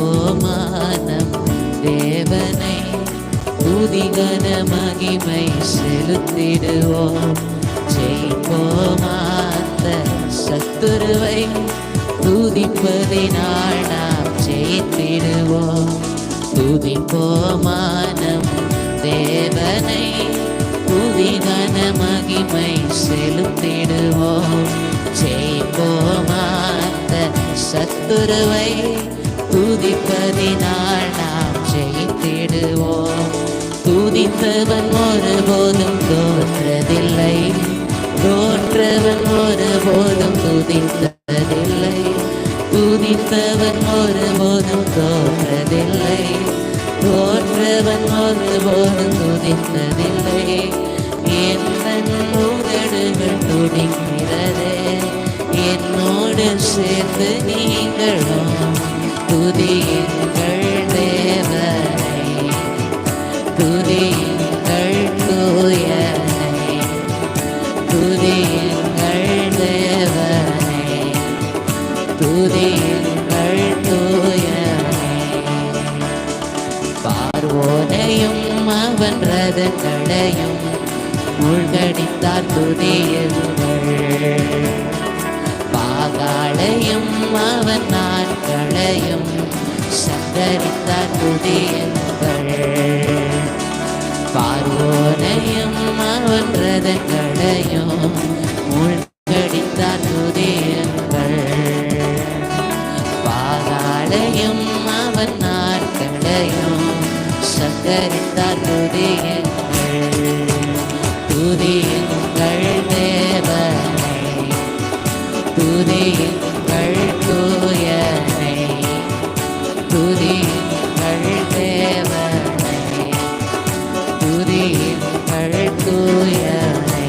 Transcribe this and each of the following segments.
துதிப்போமானம் தேவனை துதிகன மகிமை செலுத்திடுவோம். ஜெயிப்போமாத்த சத்துருவை துதிப்பதினால் நாம் ஜெயித்திடுவோம். துதிப்போமானம் தேவனை புதிதன மகிமை செலுத்திடுவோம். ஜெயிப்போமாத்த சத்துருவை துதிப்பதினால் நாம் ஜெயித்திடுவோம். துதித்தவன் ஒருபோதும் தோற்றதில்லை. தோற்றவன் ஒருபோதும் துதித்த ஒருபோதும் தோற்றதில்லை. தோற்றவன் ஒருபோதும் துதித்ததில்லை. என் உதடுகள் துடிக்கிறதே. என்னோடு சேர்ந்து நீங்களும் துதியுங்கள் தேவனை. துதியுங்கள் தூயனை. துதியுங்கள் தேவனை. துதியுங்கள் அவன் ரதங்களையும் மூழ்கடித்தார் துதியுங்கள் பாகாளையும் அவன் நாட்களையும் சந்தரித்தார் துதியுங்கள் பார்வோனையும் அவன் ரதங்கள் சங்கரித்தார் துதியுங்கள் துதியுங்கள் தேவனை. துதியுங்கள் தூயனை. துதியுங்கள் தேவனை. துதியுங்கள் தூயனை.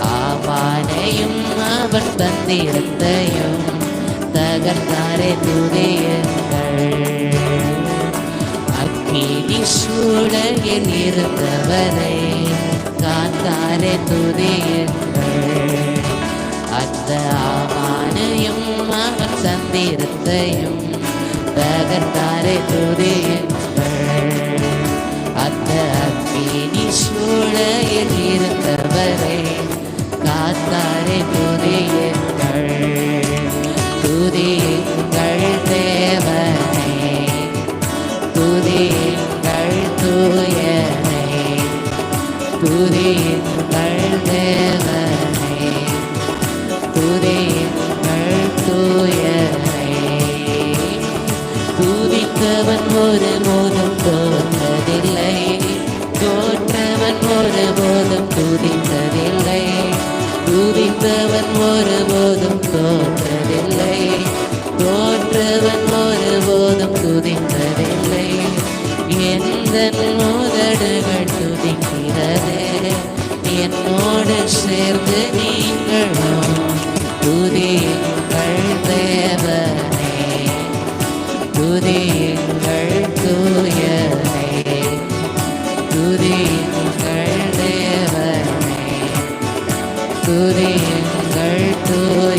ஆவானையும் அவன் தந்திரத்தையும் தகர்த்தாரே துதியுங்கள். அக்கினி சூழலில் இருந்தவரை காத்தாரே துதியுங்கள் அந்த ஆமானையும் அவன் சந்திரத்தையும் தகர்த்தாரே துதியுங்கள் அந்த அக்கினி சூழலில் இருந்தவரை காத்தாரே துதியுங்கள் தேவனை துதியுங்கள் தூயனை துதித்தவன் ஒரு போதும் தோற்றதில்லை தோற்றவன் ஒரு போதும் துதித்ததில்லை துதித்தவன் ஒரு போதும் தோற்றதில்லை தோற்றவன் ஒரு போதும் துதித்ததில்லை உன்னோடு சேர்ந்து நீங்களும் துதிகள் தேவனே. துதிகள் தூயனே. துதிகள் தேவனே. துதிகள் தூய